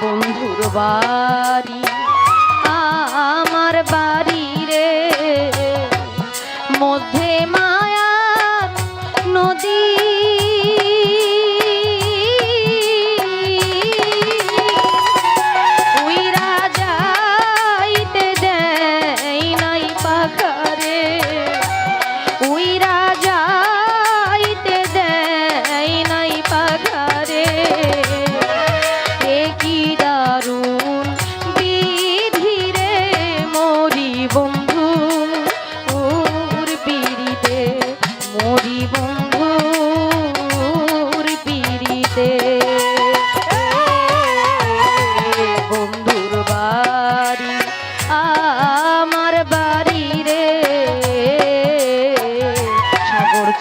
বন্ধুর বাড়ি আমার বাড়ি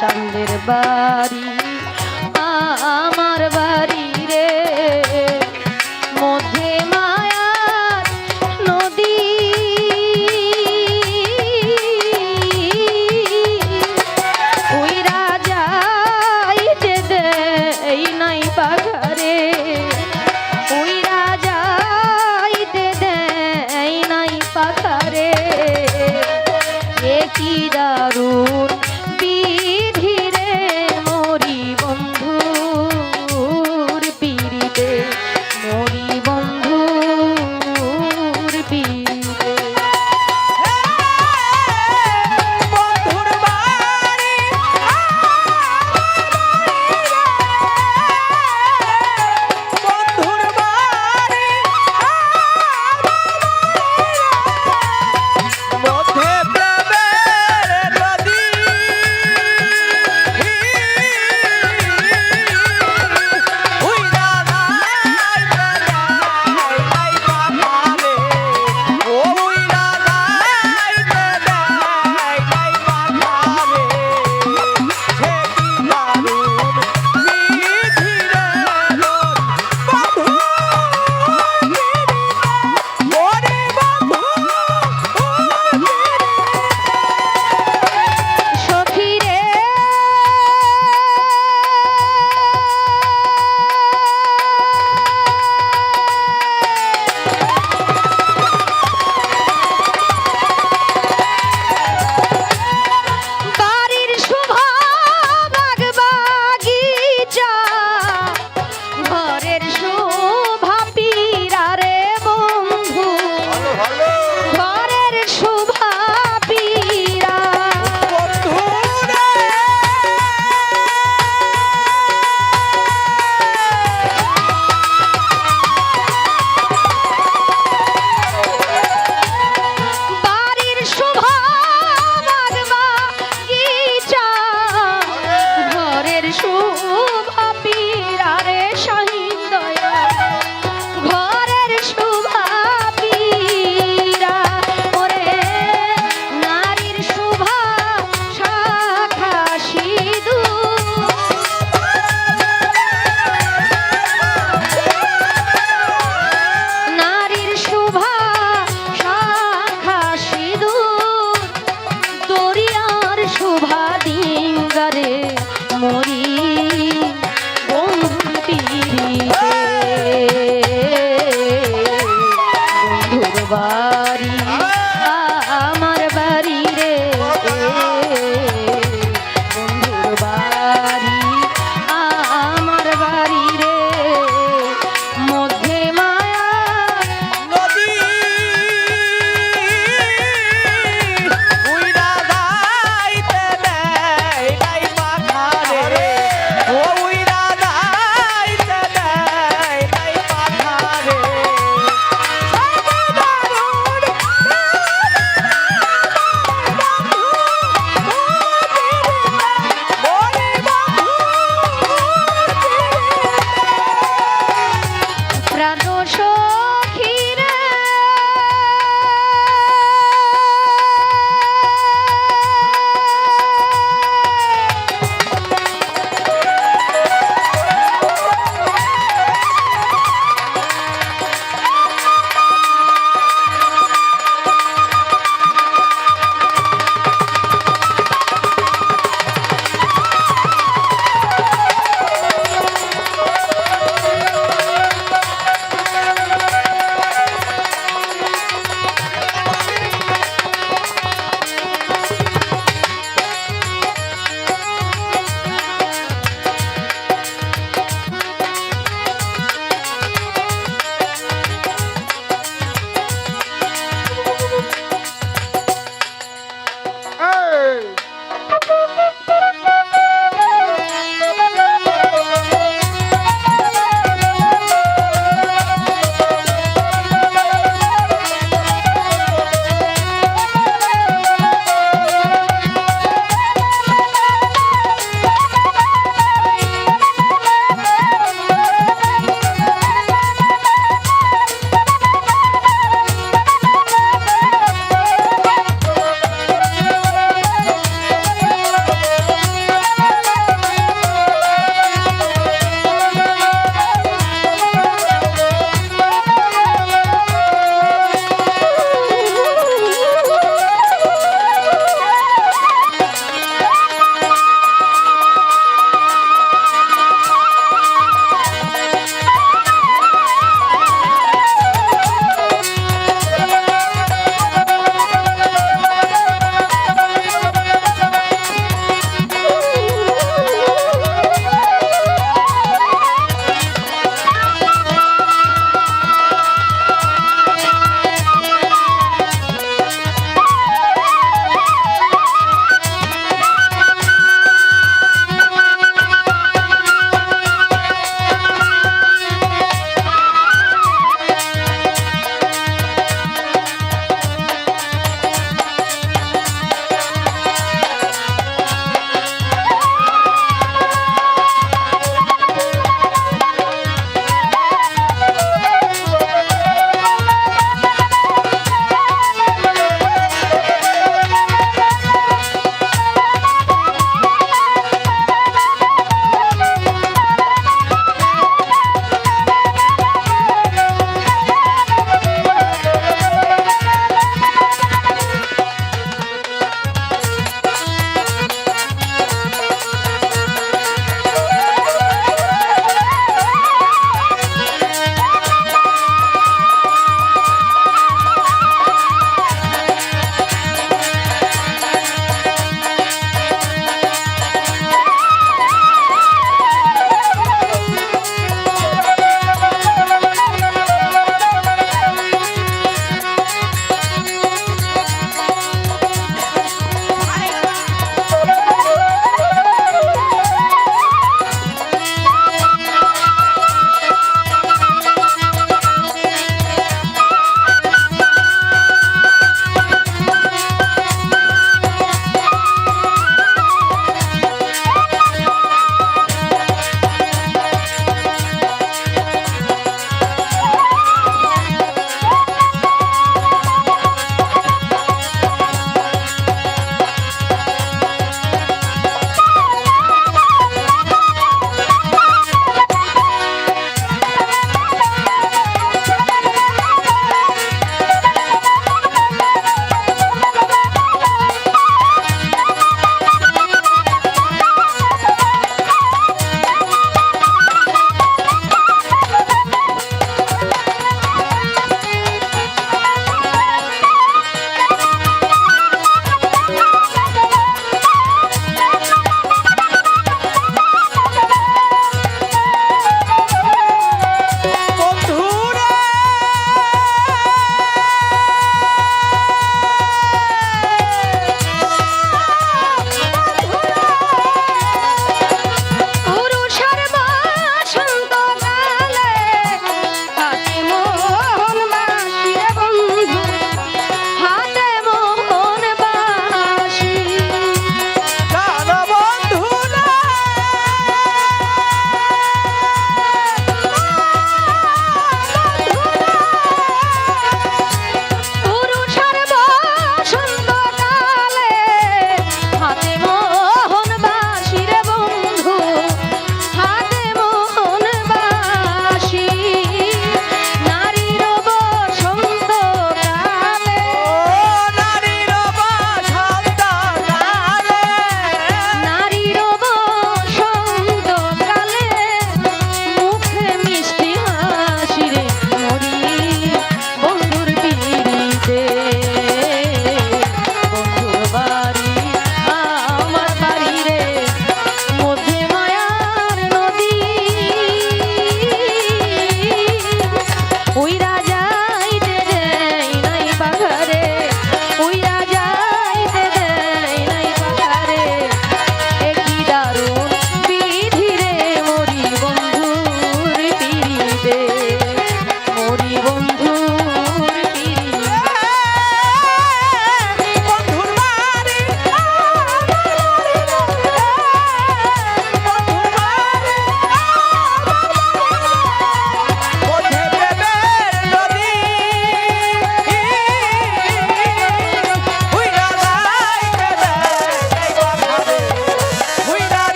চান্দের বাড়ি।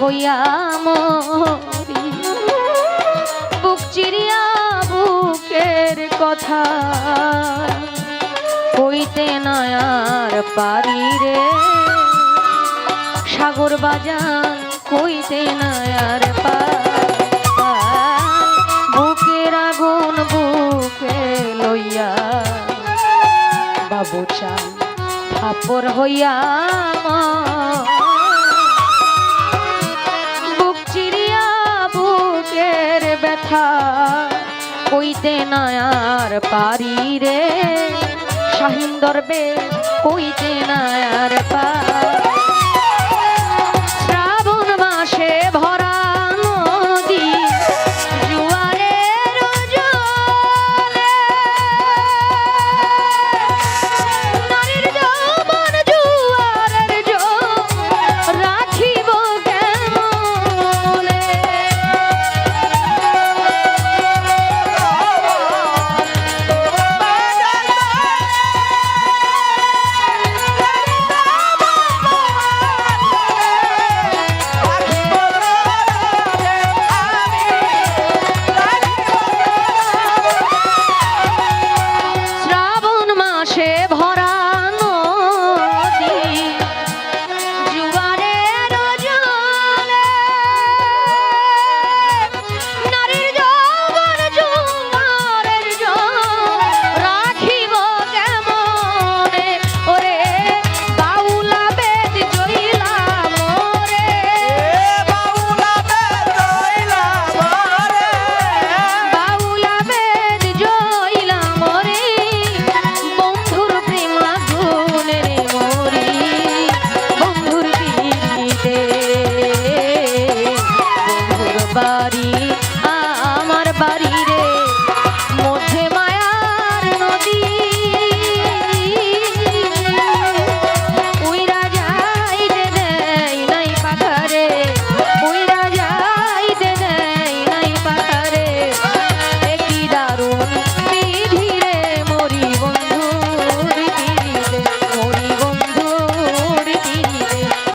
হইয়া মরি। বুক চিরিয়া বুকের কথা কইতে নয়ার পারি রে। সাগর বাজান কইতে নয়ার বুকের আগুন বুকে লইয়া বাবু থাপর হইয়া আমার ব্যথা কইতে নায়ার পারি রে। শাহিন দরবে কইতে নায়ার পারি।